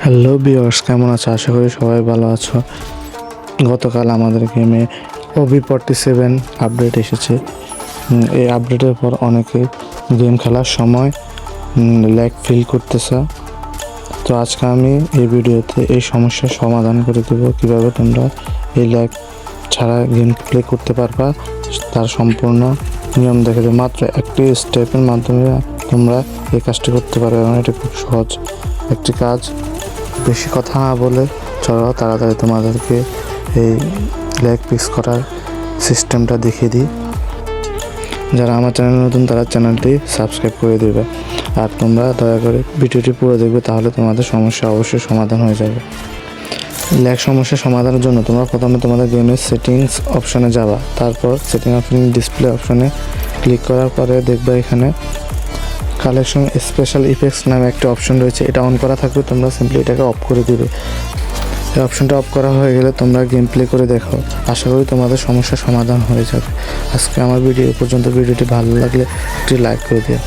Hello বিয়ার্স কেমন আছো? আশা করি সবাই ভালো আছো। গতকাল আমাদের গেমে ওবি ফর্টি সেভেন আপডেট এসেছে। এই আপডেটের পর অনেকে গেম খেলার সময় ল্যাগ ফিল করতেছে। তো আজকে আমি এই ভিডিওতে এই সমস্যার সমাধান করে দেবো। কীভাবে তোমরা এই ল্যাগ ছাড়া গেম প্লে করতে পারবা, তার সম্পূর্ণ নিয়ম দেখে দেবো। মাত্র একটি স্টেপের মাধ্যমে তোমরা এই কাজটি করতে পারবে এবং এটা খুব সহজ একটি কাজ। বেশি কথা না বলে চলো তাড়াতাড়ি তোমাদেরকে এই লেগ পিস করার সিস্টেমটা দেখিয়ে দিই। যারা আমার চ্যানেল নতুন, তারা চ্যানেলটি সাবস্ক্রাইব করে দেবে। আর তোমরা দয়া করে ভিডিওটি পুরো দেখবে, তাহলে তোমাদের সমস্যা অবশ্যই সমাধান হয়ে যাবে। ল্যাগ সমস্যা সমাধানের জন্য তোমরা প্রথমে তোমাদের গেমের সেটিংস অপশনে যাবা। তারপর সেটিং অপশন ডিসপ্লে অপশনে ক্লিক করার পরে দেখবে এখানে কালেকশন স্পেশাল ইফেক্টস নামে একটা অপশন রয়েছে। এটা অন করা থাকবে, তোমরা সিম্পলি এটাকে অফ করে দিবে। এই অপশনটা অফ করা হয়ে গেলে তোমরা গেম প্লে করে দেখো। আশা করি তোমাদের সমস্যার সমাধান হয়ে যাবে। আজকে আমার ভিডিও পর্যন্ত ভিডিওটি ভালো লাগলে একটি লাইক করে দিও।